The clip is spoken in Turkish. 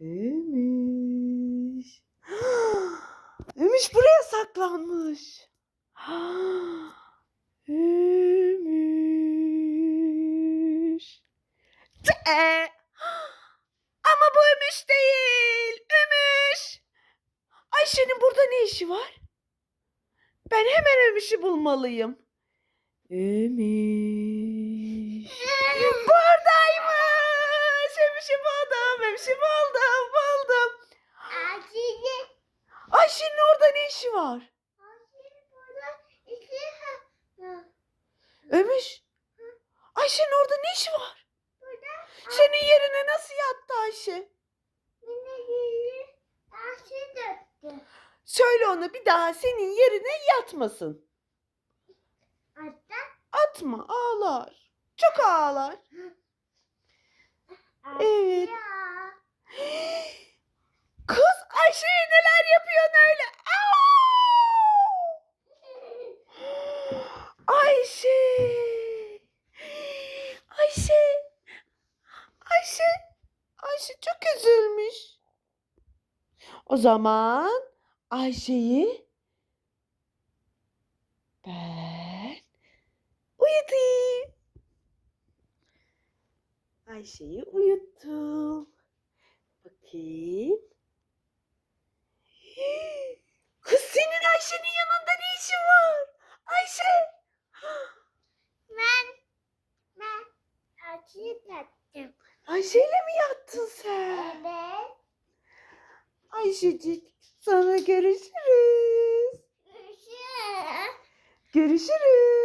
Ümüş. Ümüş buraya saklanmış. Ümüş. Ee, Ama bu Ümüş değil. Ümüş. Ayşe'nin burada ne işi var? Ben hemen Ümüş'ü bulmalıyım. Ümüş. Ayşe'nin orada ne işi var? Ömüş. Ayşe'nin orada ne işi var? Burada Senin yerine nasıl yattı Ayşe? Acil döktü. Söyle ona bir daha senin yerine yatmasın. Atma ağlar. Çok ağlar. Evet. Ayşe. Ayşe. Ayşe. Ayşe çok üzülmüş. O zaman Ayşe'yi ben uyutayım. Ayşe'yi uyuttum. Bakayım. Kız senin Ayşe'nin yanında ne işin var? Ayşe. Ben ben acil döktüm. Ayşe'yle mi yattın sen? Evet. Ayşecik sana görüşürüz. Görüşürüz. Görüşürüz.